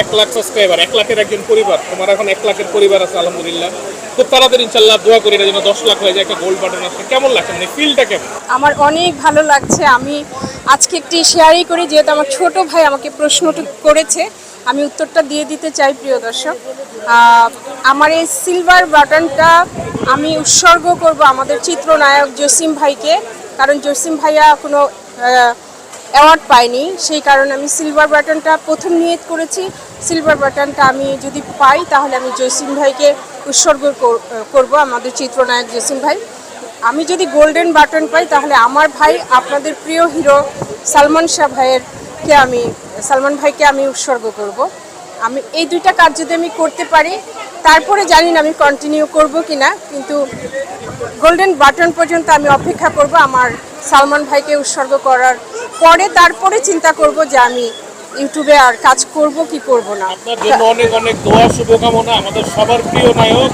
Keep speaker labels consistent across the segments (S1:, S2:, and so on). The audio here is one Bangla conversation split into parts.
S1: এক লাখ সাবস্ক্রাইবার এক লাখের একজন পরিবার। তোমার এখন এক লাখের পরিবার আছে, আলহামদুলিল্লাহ। খুব তাড়াতাড়ি ইনশাল্লাহ দোয়া করি এটা যেন দশ লাখ হয়ে যায়, একটা গোল্ড বাটন আসছে কেমন লাগছে? মানে ফিলটা কেমন?
S2: আমার অনেক ভালো লাগছে। আমি আজকে একটি শেয়ারই করি, যেহেতু আমার ছোট ভাই আমাকে প্রশ্নটি করেছে। আমি উত্তরটা দিয়ে দিতে চাই, প্রিয় দর্শক। আমার এই সিলভার বাটনটা আমি উৎসর্গ করব আমাদের চিত্রনায়ক জসিম ভাইকে। কারণ জসিম ভাইয়া কোনো অ্যাওয়ার্ড পাইনি। সেই কারণে আমি সিলভার বাটনটা প্রথম নিয়ত করেছি। সিলভার বাটনটা আমি যদি পাই, তাহলে আমি জসিম ভাইকে উৎসর্গ কর- করব, আমাদের চিত্রনায়ক জসিম ভাই। আমি যদি গোল্ডেন বাটন পাই, তাহলে আমার ভাই, আপনাদের প্রিয় হিরো সালমান শাহ ভাইয়ের কে আমি, সালমান ভাইকে আমি উৎসর্গ করব। আমি, এই দুইটা কাজ যদি আমি করতে পারি, তারপরে জানি না আমি কন্টিনিউ করব কি না কিন্তু গোল্ডেন বাটন পর্যন্ত আমি অপেক্ষা করব আমার সালমান ভাইকে উৎসর্গ করার পরে তারপরে চিন্তা করব যে আমি ইউটিউবে আর কাজ করব কি করব না।
S1: আপনার জন্য অনেক অনেক দোয়া শুভকামনা আমাদের সবার প্রিয় নায়ক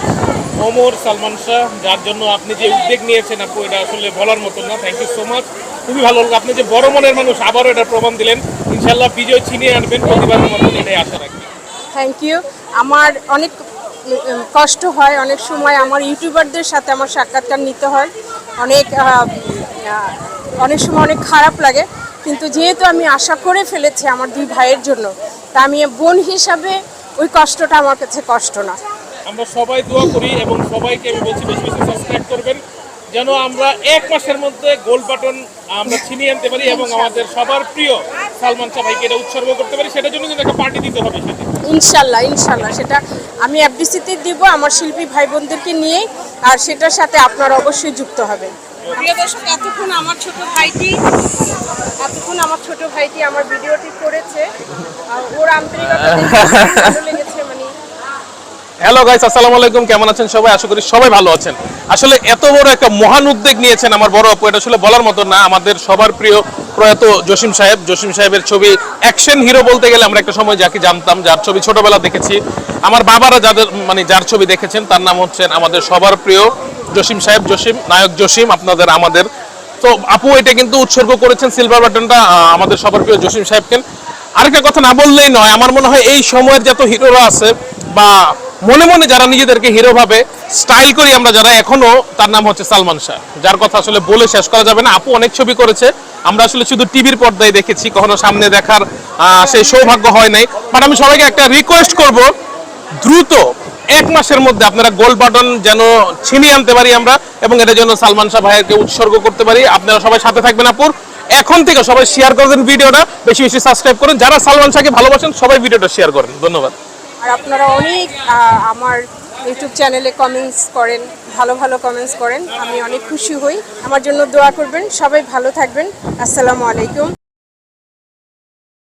S1: ওমর সালমান শাহ যার জন্য আপনি যে উদ্যোগ নিয়েছেন আপু এটা আসলে বলার মতো না। থ্যাংক ইউ সো মাচ খুবই ভালো লাগল। আপনি যে বড় মনের মানুষ আবারও এটা প্রমাণ দিলেন। ইনশাল্লাহ বিজয় ছিনিয়ে আনবেন প্রতিবারের মতন এটাই আশা রাখি।
S2: থ্যাংক ইউ আমার অনেক কষ্ট হয় অনেক সময় আমার ইউটিউবারদের সাথে আমার সাক্ষাৎকার নিতে হয়। অনেক অনেক সময় অনেক খারাপ লাগে। কিন্তু যেহেতু আমি আশা করে ফেলেছি আমার দুই ভাইয়ের জন্য তা আমি বোন হিসাবে ওই কষ্টটা আমার কাছে কষ্ট না।
S1: আমরা সবাই দোয়া করি এবং সবাইকে আমি বলছি বেশি বেশি সাবস্ক্রাইব করবেন যেন আমরা এক মাসের মধ্যে গোল বাটন আমরা ছিনিয়ে আনতে পারি এবং আমাদের সবার প্রিয় সালমান শাহ ভাইকে এটা উৎসর্গ করতে পারি। সেটার জন্য কিন্তু একটা পার্টি দিতে হবে সেটা
S2: ইনশাল্লাহ ইনশাল্লাহ। সেটা আমি এফডিসিতে দিব আমার শিল্পী ভাই বোনদেরকে নিয়েই আর সেটার সাথে আপনারা অবশ্যই যুক্ত হবেন। প্রিয় দর্শক, এতক্ষণ আমার ছোট ভাইটি, এতক্ষণ আমার ছোট ভাইটি আমার ভিডিওটি করেছে। ওর আন্তরিকতা
S3: হ্যালো গাইস আসসালামু আলাইকুম। কেমন আছেন সবাই? আশা করি সবাই ভালো আছেন। আসলে এত বড় একটা মহান উদ্যোগ নিয়েছেন আমার বড় আপু। এটা আসলে বলার মতো না। আমাদের সবার প্রিয় প্রয়াত জসিম সাহেব। জসিম সাহেবের ছবি অ্যাকশন হিরো বলতে গেলে আমরা একটা সময় যাকে জানতাম, যার ছবি ছোটবেলা দেখেছি। আমার বাবারা যাদের মানে যার ছবি দেখেছেন, তার নাম হচ্ছেন আমাদের সবার প্রিয় জসিম সাহেব, জসিম নায়ক জসিম, আপনাদের, আমাদের। তো আপু, এটা কিন্তু উৎসর্গ করেছেন সিলভার বাটনটা আমাদের সবার প্রিয় জসিম সাহেবকে। আরেকটা কথা না বললেই নয়, আমার মনে হয় এই সময়ের যত হিরোরা আছে, বা মনে মনে যারা নিজেদেরকে হিরো ভাবে স্টাইল করি আমরা যারা, এখনও তার নাম হচ্ছে সালমান শাহ, যার কথা আসলে বলে শেষ করা যাবে না। আপু অনেক ছবি করেছে, আমরা আসলে শুধু টিভির পর্দায় দেখেছি, কখনো সামনে দেখার সেই সৌভাগ্য হয় নাই। বাট আমি সবাইকে একটা রিকোয়েস্ট করব, দ্রুত এক মাসের মধ্যে আপনারা গোল বাটন যেন ছিনিয়ে আনতে পারি আমরা এবং এটা যেন সালমান শাহ ভাইয়েরকে উৎসর্গ করতে পারি। আপনারা সবাই সাথে থাকবেন আপুর। এখন থেকে সবাই শেয়ার করবেন ভিডিওটা। বেশি বেশি সাবস্ক্রাইব করুন। যারা সালমান শাহকে ভালোবাসেন, সবাই ভিডিওটা শেয়ার করেন। ধন্যবাদ।
S2: আর আপনারা অনেক আমার ইউটিউব চ্যানেলে কমেন্টস করেন, ভালো ভালো কমেন্টস করেন। আমি অনেক খুশি হই। আমার জন্য দোয়া করবেন। সবাই ভালো থাকবেন। আসসালামু আলাইকুম।